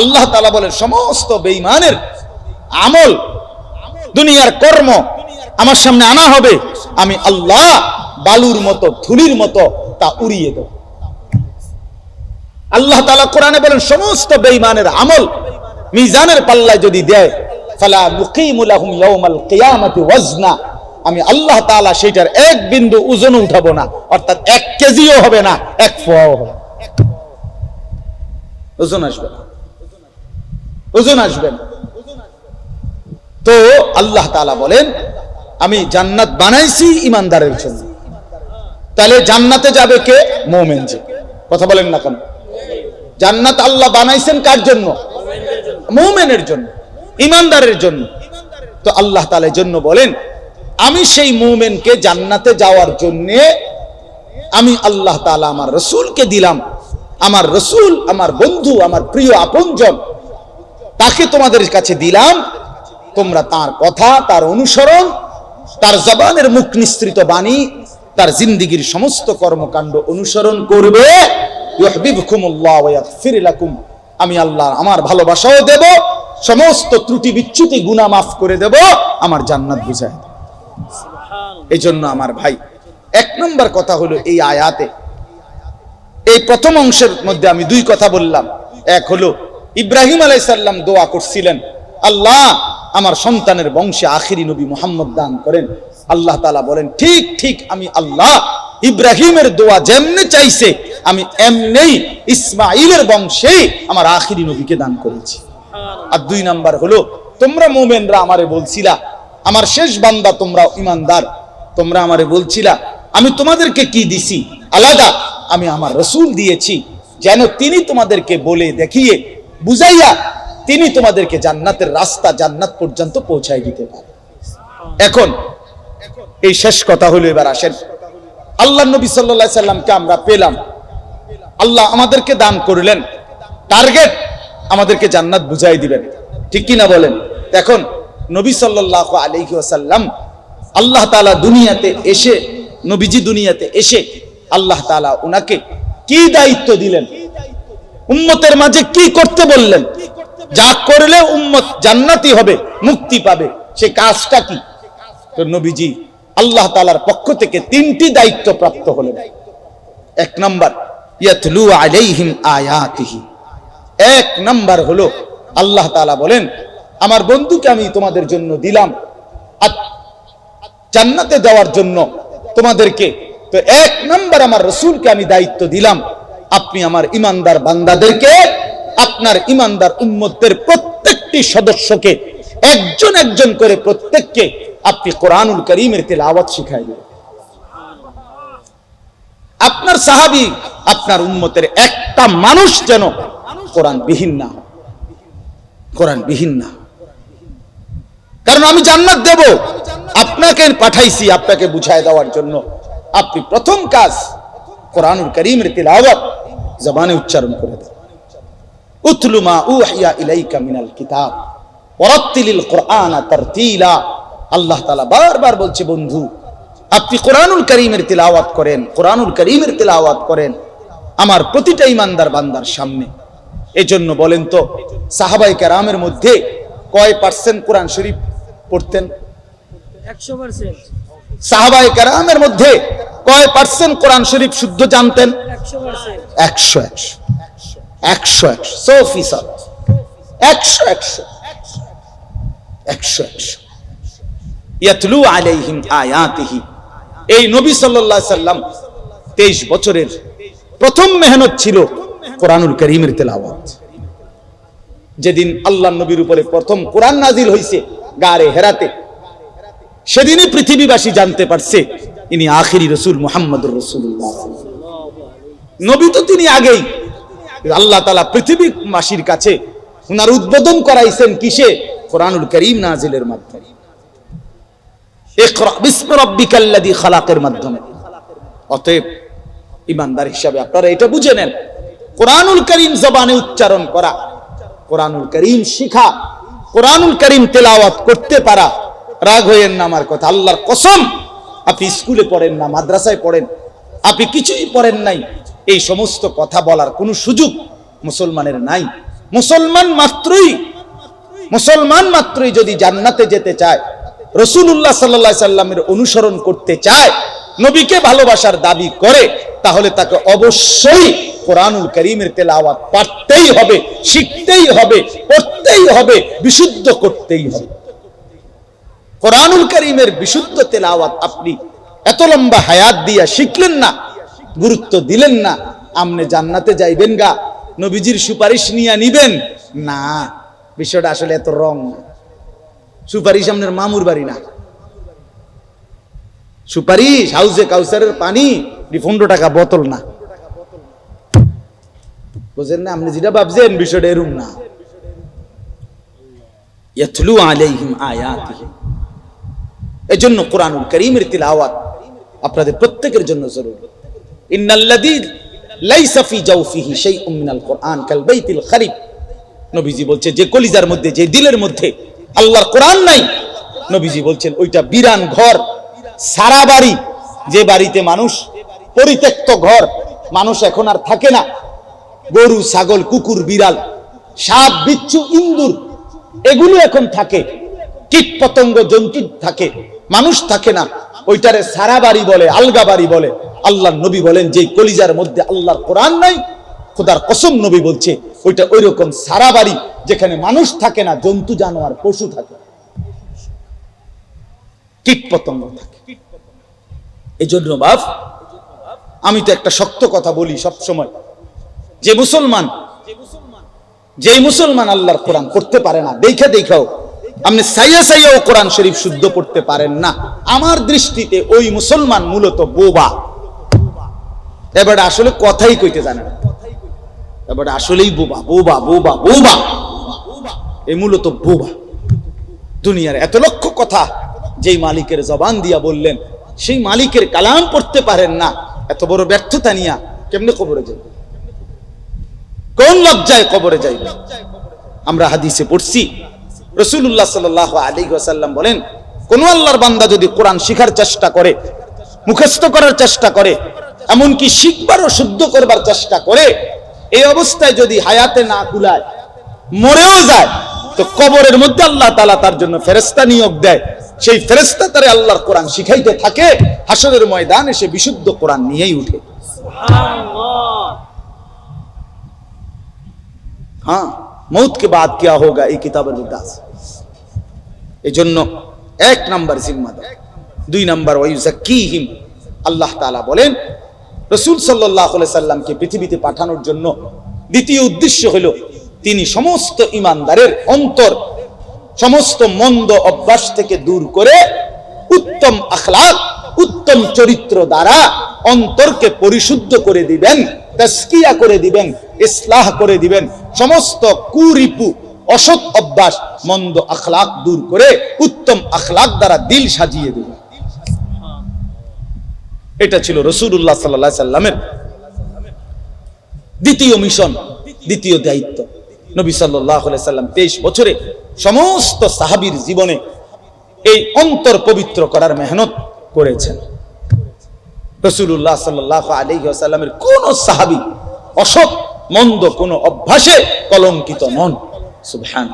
আল্লাহ বলেন, সমস্ত বেইমানের আমল, দুনিয়ার কর্ম আমার সামনে আনা হবে, আমি আল্লাহ বালুর মতো, ধুলির মতো তা উড়িয়ে দেব। আল্লাহ তালা কোরআনে বলেন, সমস্ত বেইমানের আমল মিজানের পাল্লায় যদি দেয়, ফালা মুকিমু লাহুম ইয়াউমাল ওয়াজনা। আমি আল্লাহ তাআলা সেটার এক বিন্দু ওজন উঠাবো না, অর্থাৎ এক কেজিও হবে না, এক ফোয়াও হবে। ওজন আসবে না। ওজন আসবে না। তো আল্লাহ তাআলা বলেন, আমি জান্নাত বানাইছি ইমানদারের জন্য। তাহলে জান্নাতে যাবে কে? মোমেন যে কথা বলেন না কেন? জান্নাত আল্লাহ বানাইছেন কার জন্য? মোমেনের জন্য ইমানদারের জন্য। তো আল্লাহ তালের জন্য বলেন আমি সেই মোমেনকে জান্নাতে যাওয়ার জন্য আমি আল্লাহ তাআলা আমার রসুলকে দিলাম। আমার রসুল, আমার বন্ধু, আমার প্রিয় আপনজন, তাকে তোমাদের কাছে দিলাম। তোমরা তার কথা, তার অনুসরণ, তার জবানের মুখ নিঃসৃত বাণী, তার জিন্দিগির সমস্ত কর্মকাণ্ড অনুসরণ করবে। আমি আল্লাহ আমার ভালোবাসাও দেব, সমস্ত ত্রুটি বিচ্যুতি গুনাহ মাফ করে দেব, আমার জান্নাত বুঝায় দেব। এই জন্য আমার ভাই, এক নম্বর কথা হলো এই আয়াতে। এই প্রথম অংশের মধ্যে আমি দুই কথা বললাম। এক হলো, ইব্রাহিম আলাইসাল্লাম দোয়া করছিলেন, আল্লাহ আমার সন্তানের বংশে আখিরি নবী মোহাম্মদ দান করেন। আল্লাহ তালা বলেন, ঠিক ঠিক, আমি আল্লাহ ইব্রাহিমের দোয়া যেমনি চাইছে, আমি এমনি ইসমাইলের বংশে আমার আখিরি নবীকে দান করেছি। আর দুই নাম্বার হলো, তোমরা মোমেনরা আমারে বলছিলা আমার শেষ বান্দা তোমরা ইমানদার। তোমরা আমারে বলছিলা, আমি তোমাদেরকে কি দিছি? আলাদা, আমি আমার রসুল দিয়েছি। যেন তিনি তোমাদেরকে বলে দেখিয়ে, বুঝাইয়া তিনি তোমাদেরকে জান্নাতের রাস্তা, জান্নাত পর্যন্ত পৌঁছায় দিতে পারে। এখন, এই শেষ কথা হলো এবার আসেন। আল্লাহ নবী সাল্লাহ সাল্লামকে আমরা পেলাম। আল্লাহ আমাদেরকে দান করলেন। টার্গেট আমাদেরকে জান্নাত বুঝাই দিবেন। ঠিক কি না বলেন? এখন নবী সাল্লাহ আলাইহি ওয়াসাল্লাম আল্লাহ তাআলা দুনিয়াতে এসে, নবীজি দুনিয়াতে এসে আল্লাহ তাআলা উনাকে কি দায়িত্ব দিলেন? উম্মতের মাঝে কি করতে বললেন? যা করলে উম্মত জান্নাতি হবে, মুক্তি পাবে, সে কাজটা কি? তো নবীজি আল্লাহ তাআলার পক্ষ থেকে তিনটি দায়িত্ব প্রাপ্ত হলেন। এক নাম্বার, ইয়াতলু আলাইহিম আয়াতিহি। এক নাম্বার হলো, আল্লাহ তাআলা বলেন আমার বন্ধুকে আমি তোমাদের জন্য দিলাম জান্নাতে যাওয়ার জন্য তোমাদেরকে তো এক নাম্বার আমার রসুলকে আমি দায়িত্ব দিলাম আপনি আমার ইমানদার বান্দাদেরকে, আপনার ইমানদার উম্মতের প্রত্যেকটি সদস্যকে, একজন একজন করে প্রত্যেককে আপনি কোরআনুল করিমের তেলাওয়াত শিখাই দেবেন আপনার সাহাবি, আপনার উম্মতের একটা মানুষ যেন কোরআন বিহীন না। কোরআন বিহীন না। কারণ আমি জান্নাত দেব। আপনাকে পাঠাইছি আপনাকে বুঝায় দেওয়ার জন্য। আপনি প্রথম কাজ কোরআনুল করিমের তিলাওয়াত জবানে উচ্চারণ করে দেন। উতলুমা উহিয়া ইলাইকা মিনাল কিতাব। তারতিলা। আল্লাহ বারবার বলছে, বন্ধু, আপনি কোরআনুল করিমের করেন, কোরআনুল করিমের করেন আমার প্রতিটা ইমানদার বান্দার সামনে। এজন্য বলেন তো সাহাবাই কেরামের মধ্যে কয় পার্সেন্ট কোরআন শরীফ পড়তেন? সাহাবাই কেরামের মধ্যে কয় পার্সেন্ট কোরআন শরীফ শুদ্ধ জানতেন? একশো একশো একশো। একশো সো ফিসদ। একশো একশো। একশো একশো। ইয়াতলু আলাইহিম আয়াতিহি। এই নবী সাল্লাল্লাহু আলাইহি সাল্লাম 23 বছরের প্রথম মেহনত ছিল কোরআনুল করিমের তেলাওয়াত। যেদিন আল্লাহ নবীর উপরে প্রথম কোরআন নাজিল হইছে গারে হেরাতে। সেদিনই পৃথিবীবাসী জানতে পারছে, ইনি আখিরি রসুল মুহাম্মদুর রসুল্লাহ নবী তো তিনি আগেই। আল্লাহ তালা পৃথিবীবাসীর কাছে উনার উদ্বোধন করাইছেন কিসে? কোরআনুল করিম নাজিলের মাধ্যমে। খালাকের মাধ্যমে। অতএব ইমানদার হিসাবে আপনারা এটা বুঝে নেন। কোরআনুল করিম জবানে উচ্চারণ করা, কোরআনুল করিম শিখা কোরআনুল করিম তেলাওয়াত করতে পারা, রাগ হইয়েন না আমার কথা। আল্লাহর কসম, আপনি স্কুলে পড়েন না, মাদ্রাসায় পড়েন, আপনি কিছুই পড়েন নাই, এই সমস্ত কথা বলার কোনো সুযোগ মুসলমানের নাই। মুসলমান মাত্রই মুসলমান মাত্রই যদি জান্নাতে যেতে চায় রসুল্লাহ সাল্লা সাল্লামের অনুসরণ করতে চায়, নবীকে ভালোবাসার দাবি করে, তাহলে তাকে অবশ্যই কোরআনুল করিমের তেলাওয়াত পাঠতেই হবে, শিখতেই হবে, পড়তেই হবে, বিশুদ্ধ করতেই হবে। কোরআনুল করিমের বিশুদ্ধ তেলাওয়াত আপনি এত লম্বা হায়াত দিয়া শিখলেন না, গুরুত্ব দিলেন না, আমনে জান্নাতে যাইবেন গা, নবীজির সুপারিশ নিয়ে নিবেন? না, বিষয়টা আসলে এত রং। সুপারিশ আপনার মামুর বাড়ি না। সুপারিশ হাউসে কাউসারের পানি পনেরো টাকা, বোতল না। বুঝেন না? আপনি যেটা ভাবছেন বিষয়টা এরুম না। ইয়াতলু আলাইহিম আয়াতিহি। এজন্য কোরআনুল করিমের তিলাওয়াত আপনাদের প্রত্যেকের জন্য জরুরি। লাইসা ফি জাওফিহি শাইউম মিনাল কোরআন কাল বাইতিল নবীজি বলছে, যে কলিজার মধ্যে, যে দিলের মধ্যে আল্লাহর কোরআন নাই, নবীজি বলছেন, ওইটা বিরান ঘর, সারা বাড়ি, যে বাড়িতে মানুষ পরিত্যক্ত ঘর, মানুষ এখন আর থাকে না। গরু, ছাগল, কুকুর, বিড়াল, সাপ, বিচ্ছু, ইন্দুর, এগুলো এখন থাকে। কীট পতঙ্গ জন্তু থাকে, মানুষ থাকে না। ওইটারে সারা বাড়ি বলে, আলগা বাড়ি বলে। আল্লাহ নবী বলেন যে কলিজার মধ্যে আল্লাহর কোরআন নাই, খোদার কসম নবী বলছে, ওইটা ওই রকম সারা বাড়ি যেখানে মানুষ থাকে না, জন্তু, জানোয়ার, পশু থাকে। কীট পতঙ্গ থাকে। এই জন্য বাপ, আমি তো একটা শক্ত কথা বলি সব সময় যে মুসলমান, যেই মুসলমান আল্লাহর কোরআন করতে পারে না, দেখে দেখাও। আপনি সাইয়া সাইয়াও কোরআন শরীফ শুদ্ধ করতে পারেন না। আমার দৃষ্টিতে ওই মুসলমান মূলত বোবা। এবারে আসলে কথাই কইতে জানে না। এবারে আসলেই বোবা বোবা বোবা বোবা। এই মূলত বোবা। দুনিয়ার এত লক্ষ কথা যেই মালিকের জবান দিয়া বললেন, সেই মালিকের কালাম পড়তে পারেন না। এত বড় ব্যর্থতা নিয়া কেমনে কবরে যাইবে কোন লজ্জায় কবরে যাইবে? আমরা হাদিসে পড়ছি রসুল্লাহ সাল আলী সাল্লাম বলেন, কোন আল্লাহর বান্দা যদি কোরআন শিখার চেষ্টা করে, মুখস্থ করার চেষ্টা করে, এমনকি শিখবার ও শুদ্ধ করবার চেষ্টা করে, এই অবস্থায় যদি হায়াতে না কুলায়, মরেও যায়, তো কবরের মধ্যে আল্লাহ তালা তার জন্য ফেরেস্তা নিয়োগ দেয়। সেই ফেরেস্তা তারে আল্লাহর কোরআন শিখাইতে থাকে হাসরের ময়দান এসে বিশুদ্ধ কোরআন নিয়েই উঠে। হ্যাঁ মৌত কে বাদ কিয়া হোগা এই কিতাবের মধ্যে এই জন্য এক নাম্বার জিম্মাদার দুই নাম্বার ওয়াইজাকিহিম আল্লাহ তাআলা বলেন রসুল সাল্লাহ সাল্লামকে পৃথিবীতে পাঠানোর জন্য দ্বিতীয় উদ্দেশ্য হলো তিনি সমস্ত ইমানদারের অন্তর সমস্ত মন্দ অভ্যাস থেকে দূর করে উত্তম আখলাক উত্তম চরিত্র দ্বারা অন্তরকে পরিশুদ্ধ করে দিবেন তাস্কিয়া করে দিবেন ইসলাহ করে দিবেন। সমস্ত কুরিপু, অসৎ অভ্যাস, মন্দ আখলাক দূর করে উত্তম আখলাক দ্বারা দিল সাজিয়ে দিবেন এটা ছিল রসুল্লাহ সাল্লাহ সাল্লামের দ্বিতীয় মিশন, দ্বিতীয় দায়িত্ব। নবী সাল্লাম তেইশ বছরে সমস্ত সাহাবির জীবনে এই অন্তর পবিত্র করার মেহনত করেছেন। রসুল্লাহ সাল্লাহ আলী সাল্লামের কোন সাহাবি অসৎ মন্দ কোন অভ্যাসে কলঙ্কিত নন। সুবহান।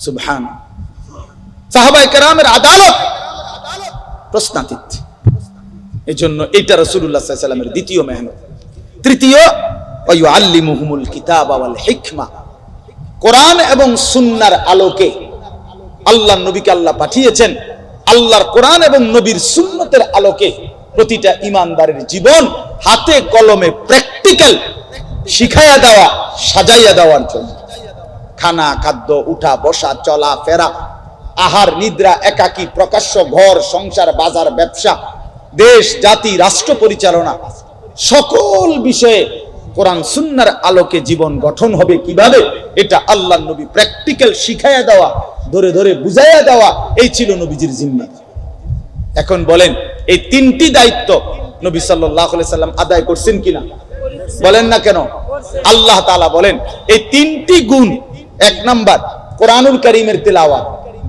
সুবহান। সাহাবাই কেরামের আদালত প্রশ্নাতীত। এই জন্য এইটা রসুল্লাহ সাল্লামের দ্বিতীয় মেহনত। তৃতীয় আল্লিমুহুমুল কিতাব ওয়াল হিকমা। কোরআন এবং সুন্নার আলোকে আল্লাহ নবীকে আল্লাহ পাঠিয়েছেন। আল্লাহর কোরআন এবং নবীর সুন্নতের আলোকে প্রতিটা ইমানদারের জীবন হাতে কলমে প্র্যাকটিক্যাল শিখাইয়া দেওয়া, সাজাইয়া দেওয়ার জন্য। খানা, খাদ্য, উঠা, বসা, চলা, ফেরা, আহার, নিদ্রা, একাকী, প্রকাশ্য ঘর, সংসার, বাজার, ব্যবসা, দেশ, জাতি, রাষ্ট্র পরিচালনা, সকল বিষয়ে কোরআন সুন্নার আলোকে জীবন গঠন হবে কীভাবে, এটা আল্লাহ নবী প্র্যাকটিক্যাল শিখাইয়া দেওয়া, ধরে ধরে বুঝাইয়া দেওয়া, এই ছিল নবীজির জিম্মা। এখন বলেন, এই তিনটি দায়িত্ব নবী সাল্লাম আদায় করছেন কিনা? বলেন না কেন? আল্লাহ তালা বলেন, এই তিনটি গুণ, এক নাম্বার কোরআনুল করিমের তেলাওয়া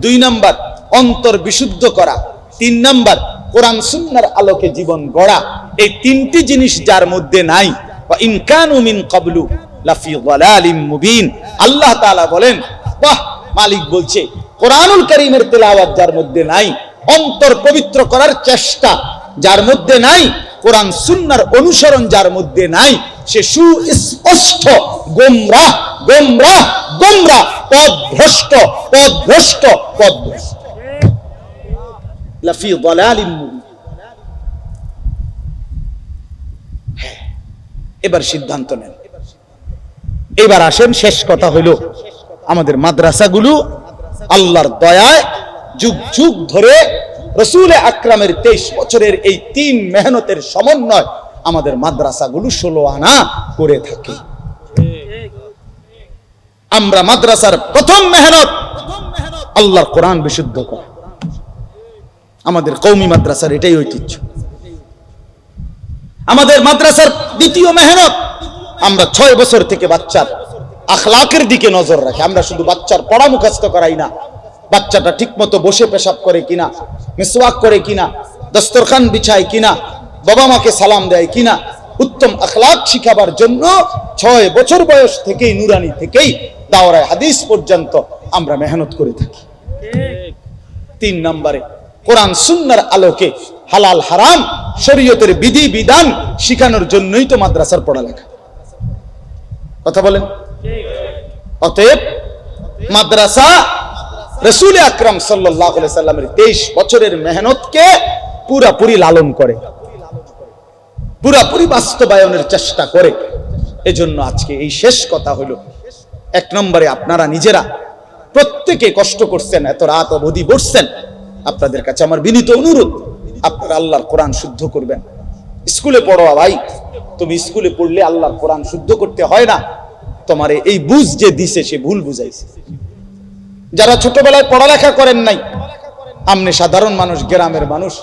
দুই নাম্বার অন্তর বিশুদ্ধ করা, তিন নাম্বার কোরআন সুন্নার আলোকে জীবন গড়া। এই তিনটি জিনিস যার মধ্যে নাই। বা ইনকানু মিন কাবলু আল্লাহ বলেন, বাহ, মালিক বলছে, কোরআনুল কারীমের তেলাওয়াত যার মধ্যে নাই অন্তর পবিত্র করার চেষ্টা যার মধ্যে নাই কোরআন সুন্নার অনুসরণ যার মধ্যে নাই সে সুস্পষ্ট গোমরাহ গোমরাহ গোমরাহ পদভ্রষ্ট পদভ্রষ্ট লাফি দালালিম মুবিন। হ্যাঁ, এবার সিদ্ধান্ত নেন। এবার আসেন শেষ কথা হইল আমাদের মাদ্রাসাগুলো আল্লাহর দয়ায় যুগ যুগ ধরে রসুল আকরামের তেইশ বছরের এই তিন মেহনতের সমন্বয় আমাদের মাদ্রাসাগুলো ষোলো আনা করে থাকে। আমরা মাদ্রাসার প্রথম মেহনত আল্লাহর কোরআন বিশুদ্ধ করা। আমাদের কৌমি মাদ্রাসার এটাই ঐতিহ্য। আমাদের মাদ্রাসার দ্বিতীয় মেহনত আমরা ছয় বছর থেকে বাচ্চার আখলাকের দিকে নজর রাখি। আমরা শুধু বাচ্চার পড়া মুখস্থ করাই না বাচ্চাটা ঠিকমতো বসে পেশাব করে কিনা, মিসওয়াক করে কিনা, দস্তরখান বিছায় কিনা, বাবা মাকে সালাম দেয় কিনা, উত্তম আখলাক শিখাবার জন্য ছয় বছর বয়স থেকেই, নুরানি থেকেই দাওরায় হাদিস পর্যন্ত আমরা মেহনত করে থাকি। তিন নম্বরে, কোরআন সুন্নার আলোকে হালাল হারাম, শরীয়তের বিধি বিধান শিখানোর জন্যই তো মাদ্রাসার পড়ালেখা। কথা বলেন? অতএব, মাদ্রাসা রসুল আকরাম সাল্লামের তেইশ বছরের মেহনতকে পুরাপুরি লালন করে, পুরাপুরি বাস্তবায়নের চেষ্টা করে। এজন্য আজকে এই শেষ কথা হলো, এক নম্বরে আপনারা নিজেরা প্রত্যেকে কষ্ট করছেন, এত রাত অবধি বসছেন। আপনাদের কাছে আমার বিনীত অনুরোধ, আপনারা আল্লাহর কোরআন শুদ্ধ করবেন। স্কুলে পড়ো ভাই, তুমি স্কুলে পড়লে আল্লাহর কোরআন শুদ্ধ করতে হয় না। তোমার এই বুঝ যে দিছে সে ভুল বুঝাইছে। যারা ছোটবেলায় পড়ালেখা করেন নাই, আমনে সাধারণ মানুষ, গ্রামের মানুষ,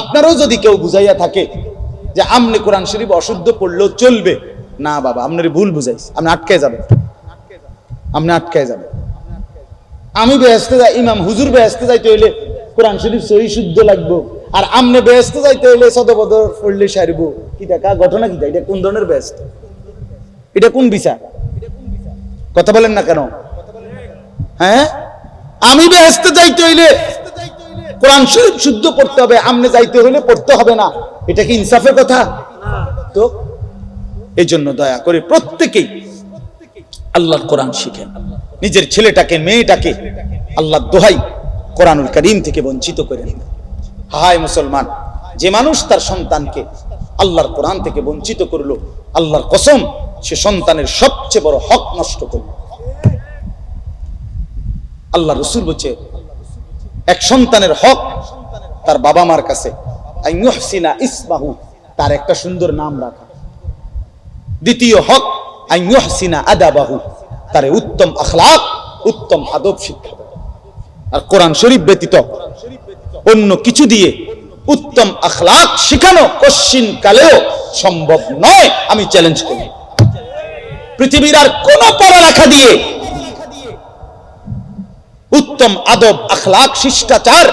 আপনারও যদি কেউ বুঝাইয়া থাকে যে আমনে কোরআন শরীফ অশুদ্ধ পড়লেও চলবে, না বাবা, আপনার ভুল বুঝাইছে, আপনি আটকে যাবেন। আপনি আটকে যাবেন। আমি বেহেস্তে যাই, ইমাম হুজুর বেহেস্তে যাইতে হইলে কোরআন শরীফ সহি শুদ্ধ লাগবো, আর আমনে বেহেস্তে যাইতে হইলে সদবদর পড়লে সারবো। কি দেখা, ঘটনা কি? এটা কোন ধরনের বেহেস্ত এটা কোন বিচার? কথা বলেন না কেন? হ্যাঁ? আমি বেহেস্তে যাইতে হইলে কোরআন শরীফ শুদ্ধ পড়তে হবে, আমনে যাইতে হইলে পড়তে হবে না। এটা কি ইনসাফের কথা? তো এই জন্য দয়া করে প্রত্যেকেই আল্লাহর কোরআন শিখেন। নিজের ছেলেটাকে, মেয়েটাকে আল্লাহ দোহাই কোরআনুল করিম থেকে বঞ্চিত করে করেন হায় মুসলমান, যে মানুষ তার সন্তানকে আল্লাহর কোরআন থেকে বঞ্চিত করল, আল্লাহর কসম, সে সন্তানের সবচেয়ে বড় হক নষ্ট করল। আল্লাহ রসুল বলছে, এক সন্তানের হক তার বাবা মার কাছে। ইসমাহু, তার একটা সুন্দর নাম রাখা। দ্বিতীয় হক আদাবাহু, তার উত্তম আখলাক, উত্তম আদব শিক্ষা আর কোরআন শরীফ ব্যতীত অন্য কিছু দিয়ে উত্তম আখলাক শিখানো কশ্চিন কালেও সম্ভব নয়, আমি চ্যালেঞ্জ করি। পৃথিবীর আর কোন পড়ালেখা দিয়ে উত্তম আদব, আখলাক, শিষ্টাচার।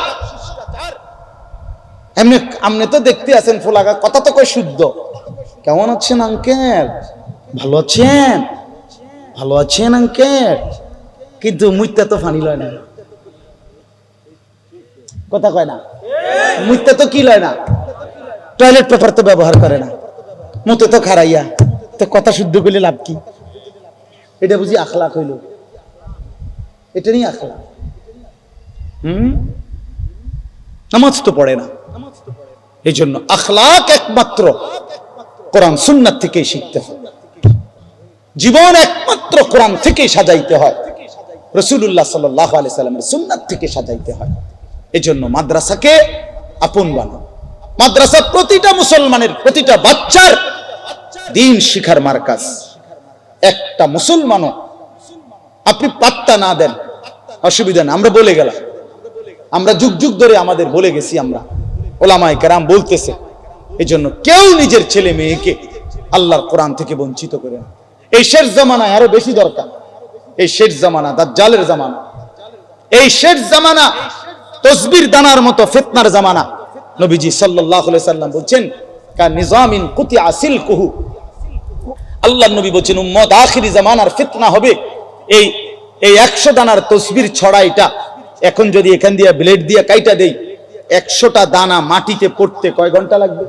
এমনি আপনি তো দেখতে আছেন ফোলাগা কথা তো কই শুদ্ধ। কেমন আছেন আঙ্কেল ভালো আছেন? ভালো আছেন আঙ্কেল কিন্তু মুইতা তো ফানি লয় না। কথা কয় না? মুইতা তো কি লয় না? টয়লেট পেপার তো ব্যবহার করে না। মুতে তো খারাইয়া। তো কথা শুদ্ধ করলে লাভ কি? এটা বুঝি আখলাক হইল। এটা নিয়ে আখলাক হুম? নামাজ তো পড়ে না। এই জন্য আখলাক একমাত্র কোরআন সুন্নাত থেকেই শিখতে হয়। জীবন একমাত্র কোরআন থেকেই সাজাইতে হয়। রসুল্লাহ সাল্লাহ আলি সাল্লামের সুন্নাত থেকে সাজাইতে হয়। এই জন্য মাদ্রাসাকে আপন বানাও। মাদ্রাসা প্রতিটা মুসলমানের প্রতিটা বাচ্চার দিন শিখার মার্কাজ। একটা মুসলমানও আপনি পাত্তা না দেন অসুবিধা না আমরা বলে গেলাম। আমরা যুগ যুগ ধরে আমাদের বলে গেছি আমরা। ওলামায় কেরাম বলতেছে এই জন্য কেউ নিজের ছেলে মেয়েকে আল্লাহর কোরআন থেকে বঞ্চিত করে না। এই শেষ জামানায় আরও বেশি দরকার। এই শেষ জামানা, দাজ্জালের জামানা। এই শেষ জামানা তসবির দানার মতো ফিতনার জামানা। নবীজি সাল্লাম বলছেন নিজামিন কুতি আসিল কুহু আল্লাহ নবী বলছেন, উম্মত আখিরি জামানার ফিতনা হবে। এই এই একশো দানার তসবির ছড়াইটা এখন যদি এখান দিয়ে ব্লেড দিয়ে কাইটা দেই, একশোটা দানা মাটিতে পড়তে কয় ঘণ্টা লাগবে?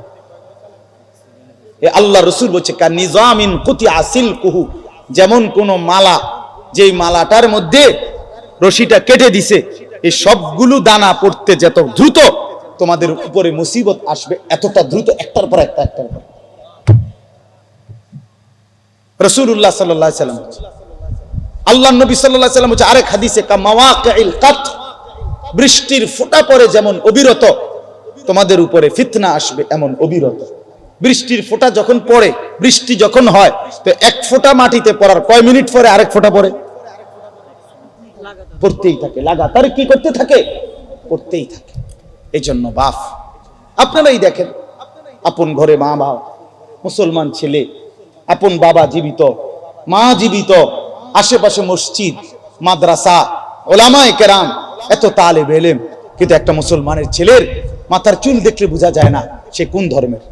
আল্লাহ রসুল বলছে নিজামিন কুতি আসিল কুহু যেমন কোন মালা, যেই মালাটার মধ্যে রশিটা কেটে দিছে, এই সবগুলো দানা পড়তে যত দ্রুত তোমাদের উপরে মুসিবত আসবে, এতটা দ্রুত, একটার পর একটা, একটার পর। রসুল্লাহ সাল্লাহ সাল্লাম আল্লাহ নবী সাল্লাহ সাল্লাম হচ্ছে আরেক হাদিসে বৃষ্টির ফোঁটা পরে যেমন অবিরত, তোমাদের উপরে ফিতনা আসবে এমন অবিরত। বৃষ্টির ফোঁটা যখন পড়ে, বৃষ্টি যখন হয়, তো এক ফোঁটা মাটিতে পড়ার কয় মিনিট পরে আরেক ফোঁটা পড়ে? পড়তেই থাকে, লাগাতার কি করতে থাকে? পড়তেই থাকে। এই জন্য বাপ, আপনারাই দেখেন, আপন ঘরে মা বাবা মুসলমান ছেলে, আপন বাবা জীবিত, মা জীবিত আশেপাশে মসজিদ, মাদ্রাসা, ওলামায়ে কেরাম, এত তালে বেলেম কিন্তু একটা মুসলমানের ছেলের মাথার চুল দেখলে বোঝা যায় না, সে কোন ধর্মের?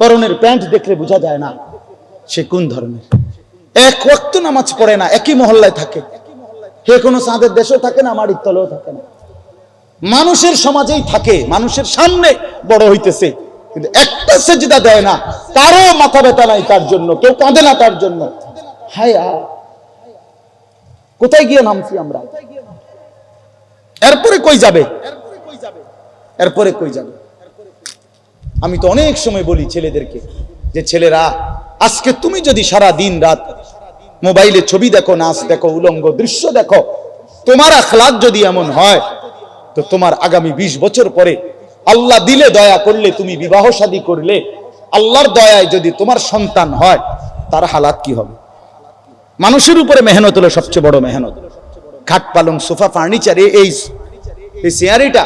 পরনের প্যান্ট দেখলে বোঝা যায় না, সে কোন ধর্মের? এক ওয়াক্ত নামাজ পড়ে না, একই মহল্লায় থাকে। হে কোনো চাঁদের দেশেও থাকে না মাটির তলেও থাকে না। মানুষের সমাজেই থাকে, মানুষের সামনে বড় হইতেছে। কিন্তু একটা সেজদা দেয় না। কারও মাথা ব্যথা নাই তার জন্য, কেউ কাঁদে না তার জন্য। হায়। কোথায় গিয়ে নামছি আমরা? এরপরে কই যাবে? এরপরে কই যাবে? আমি তো অনেক সময় বলি ছেলেদেরকে যে, ছেলেরা, আজকে তুমি যদি সারা দিন রাত মোবাইলে ছবি দেখো, নাচ দেখো, উলঙ্গ দৃশ্য দেখো, তোমার আখলাক যদি এমন হয়, তো তোমার আগামী ২০ বছর পরে আল্লাহ দিলে দয়া করলে, তুমি বিবাহ শাদী করলে, আল্লাহর দয়ায় যদি তোমার সন্তান হয়, তার হালাত কি হবে? মানুষের উপরে মেহনত হলো সবচেয়ে বড় মেহনত। খাট পালং, সোফা, ফার্নিচার এই এই চেয়ারিটা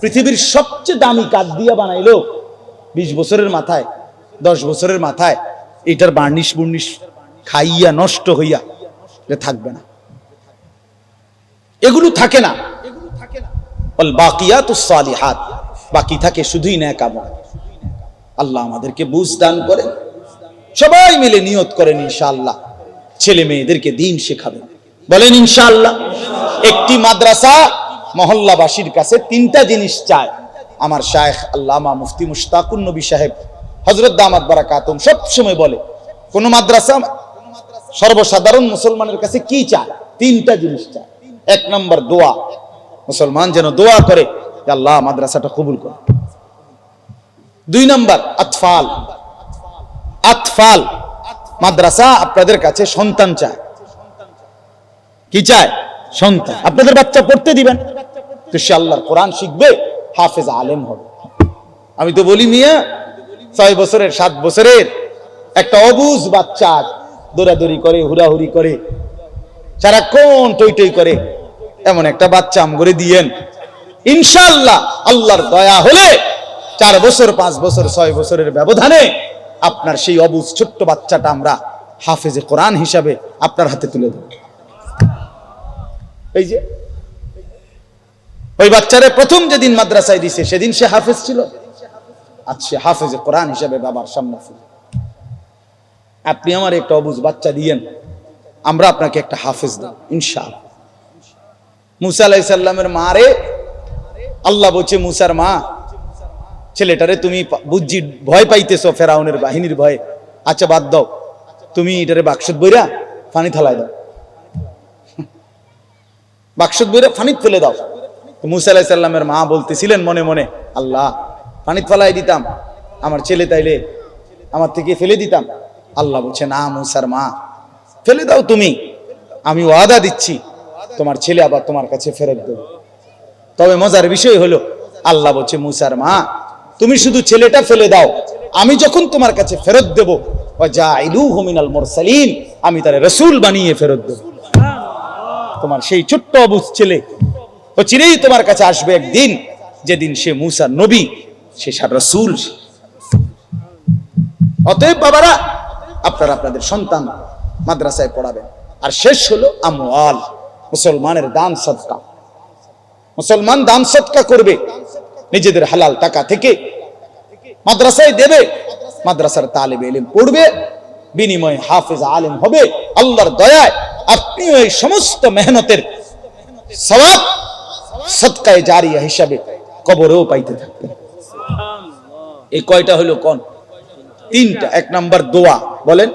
পৃথিবীর সবচেয়ে দামি কাঠ দিয়ে বানাইলো বিশ বছরের মাথায়, দশ বছরের মাথায়। এটার বার্নিশ বুর্নিশ খাইয়া, নষ্ট হইয়া এটা থাকবে না। এগুলো থাকে না। বাকিয়াত সালিহাত। বাকি থাকে শুধুই ন্যাক আমল আল্লাহ আমাদেরকে বুঝ দান করেন। সবাই মিলে নিয়ত করেন ইনশাআল্লাহ। ছেলে মেয়েদেরকে দিন শেখাবেন বলেন ইনশাআল্লাহ, একটি মাদ্রাসা মহল্লাবাসীর কাছে তিনটা জিনিস চায়। আমার শায়েখ আল্লামা মুফতি মুশতাকুন নবী সাহেব হজরত দামাত বারাকাতুম সব সময় বলে, কোন মাদ্রাসা সর্বসাধারণ মুসলমানের কাছে কি চায়? তিনটা জিনিস চায়। এক নম্বর দোয়া। মুসলমান যেন দোয়া করে আল্লাহ মাদ্রাসাটা কবুল করে দুই নম্বর আতফাল আতফাল মাদ্রাসা আপনাদের কাছে সন্তান চায়। কি চায়? সন্তান। আপনাদের বাচ্চা পড়তে দিবেন। তো সে আল্লাহর কোরআন শিখবে, হাফেজ আলেম হবে। আমি তো বলি মিয়া, ছয় বছরের, সাত বছরের একটা অবুজ বাচ্চা দৌড়াদৌড়ি করে, হুড়াহুড়ি করে, সারাক্ষণ টই টই করে। এমন একটা বাচ্চা আম করে দিয়েন। ইনশাআল্লাহ আল্লাহর দয়া হলে চার বছর, পাঁচ বছর, ছয় বছরের ব্যবধানে আপনার সেই অবুজ ছোট্ট বাচ্চাটা আমরা হাফেজে কোরআন হিসাবে আপনার হাতে তুলে দেব। এই যে, ওই বাচ্চারে প্রথম যেদিন মাদ্রাসায় দিছে, সেদিন সে হাফেজ ছিল। আজ সে হাফেজে কোরআন হিসাবে বাবার সামনে আপনি আমার একটা অবুজ বাচ্চা দিয়েন, আমরা আপনাকে একটা হাফেজ দেব, ইনশাআল্লাহ। মুসা আলাই সাল্লামের মারে আল্লাহ বলছে, মুসার মা, ছেলেটারে তুমি বুঝছি, ভয় পাইতেছো ফেরাউনের বাহিনীর ভয়ে। আচ্ছা বাদ দাও। তুমি এটারে বাক্সত বইরা ফানি থালায় দাও। বাক্সত বইরা ফানিত ফেলে দাও। মুসা আলাহি সাল্লামের মা বলতেছিলেন মনে মনে, আল্লাহ ফানিত ফেলাই দিতাম। আমার ছেলে তাইলে আমার থেকে ফেলে দিতাম। আল্লাহ বলছে, না, মুসার মা, ফেলে দাও তুমি। আমি ওয়াদা দিচ্ছি। তোমার ছেলে আবার তোমার কাছে ফেরত দেবে। তবে মজার বিষয় হলো, আল্লাহ বলছে, মুসার মা, তুমি শুধু ছেলেটা ফেলে দাও। আমি যখন তোমার কাছে ফেরত দেব আমি তার রসুল বানিয়ে ফেরত দেব। তোমার সেই ছোট্ট অবুজ ছেলে ও চিরেই তোমার কাছে আসবে একদিন, যেদিন সে মুসা নবী, সে সার রসুল। অতএব বাবারা, আপনারা আপনাদের সন্তান মাদ্রাসায় পড়াবেন। আর শেষ হলো আমল মুসলমানের দান সদকা মুসলমান দান সৎকা করবে। নিজেদের হালাল টাকা থেকে মাদ্রাসায় দেবে মাদ্রাসার তালেবে এলিম পড়বে বিনিময়ে হাফেজ আলেম হবে আল্লাহর দয়ায় আপনিও এই সমস্ত মেহনতের সওয়াব সৎকায় জারিয়া হিসাবে কবরেও পাইতে থাকবেন। এই কয়টা হলো কোন? তিনটা। এক নাম্বার দোয়া বলেন।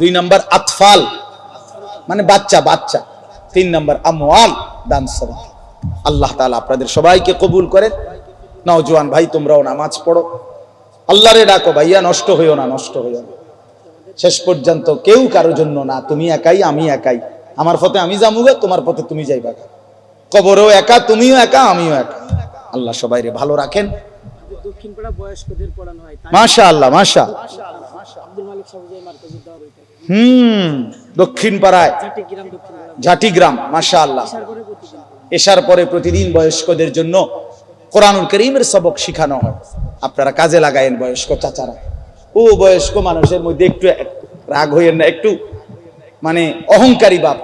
দুই নাম্বার আতফাল মানে বাচ্চা বাচ্চা। তিন নাম্বার আমওয়াল দান সদকা আল্লাহ তাআলা আপনাদের সবাইকে কবুল করেন। নওজোয়ান ভাই তোমরাও নামাজ পড়ো। আল্লাহরে ডাকো ভাইয়া নষ্ট হইও না নষ্ট হইও না। শেষ পর্যন্ত কেউ কারোর জন্য না তুমি একাই আমি একাই। আমার পথে আমি যামুগে তোমার পথে তুমি যাইবা কবরও একা তুমিও একা আমিও একা। আল্লাহ সবাইরে ভালো রাখেন। মাশা আল্লাহ মাশা হুম দক্ষিণ পাড়ায়। চারটি গ্রাম মাশা আল্লাহ এসার পরে প্রতিদিন বয়স্কদের জন্য কোরআনুল করিমের সবক শিখানো হয়। আপনারা কাজে লাগায়েন বয়স্ক চাচারা। ও বয়স্ক মানুষের মধ্যে একটু রাগ হইয়েন না, একটু মানে অহংকারী বাপ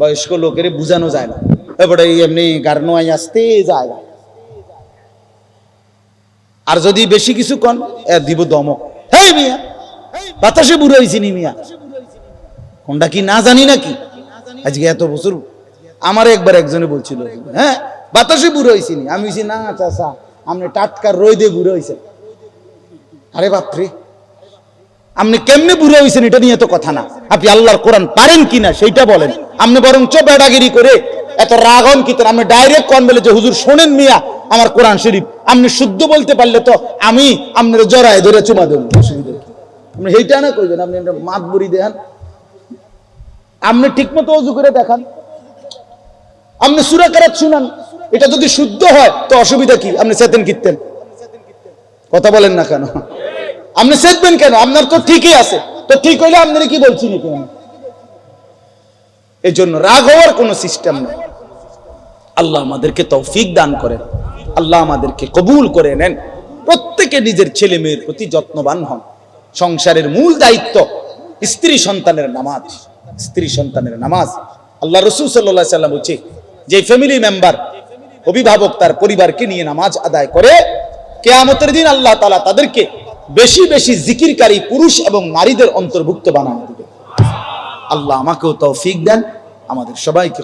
বয়স্ক লোকের বুঝানো যায় না। এবারে এমনি গার্নোয়াই আসতে যায়। আর যদি বেশি কিছু কন, এ দিব দমক। হে মিয়া, বাতাসে নি মিয়া। কোনটা কি না জানি নাকি? আজকে এত বছর আমার একবার একজনে বলছিল হ্যাঁ বাতাসে বুড়ো হয়েছি নি। আমি বলছি, না চাষা আপনি টাটকার রোদে বুড়ো হয়েছেন আরে বাপরে আপনি কেমনে বুড়ো হয়েছেন এটা নিয়ে তো কথা না। আপনি আল্লাহর কোরআন পারেন কিনা সেইটা বলেন। আপনি বরং বেড়াগিরি করে এত রাগন কি আপনি ডাইরেক্ট কোন বলে যে, হুজুর, শোনেন মিয়া, আমার কোরআন শরীফ। আপনি শুদ্ধ বলতে পারলে তো আমি আপনার জড়ায় ধরে চুমা দেব অসুবিধা আপনি সেইটা না কইবেন, আপনি মাত বুড়ি দেখান। আপনি ঠিক মতো অজু করে দেখান। আপনি সুরা কারাত শুনান। এটা যদি শুদ্ধ হয়, তো অসুবিধা কি? আপনি চেতেন কীর্তেন কথা বলেন না কেন? আপনি চেতবেন কেন? আপনার তো ঠিকই আছে। তো ঠিক হইলে আপনার কি বলছি না কেন এই জন্য রাগ হওয়ার কোনো সিস্টেম নেই। আল্লাহ আমাদেরকে তৌফিক দান করেন। আল্লাহ আমাদেরকে কবুল করে নেন। প্রত্যেকে নিজের ছেলে মেয়ের প্রতি যত্নবান হন। সংসারের মূল দায়িত্ব স্ত্রী সন্তানের নামাজ। স্ত্রী সন্তানের নামাজ। আল্লাহ রসুল সাল্লাহ সাল্লাম বলছে যে ফ্যামিলি মেম্বার অভিভাবক তার পরিবারকে নিয়ে নামাজ আদায় করে, কেয়ামতের দিন আল্লাহ তালা তাদেরকে বেশি বেশি জিকিরকারী পুরুষ এবং নারীদের অন্তর্ভুক্ত বানানো দেবে। আল্লাহ আমাকেও তৌফিক দেন, আমাদের সবাইকে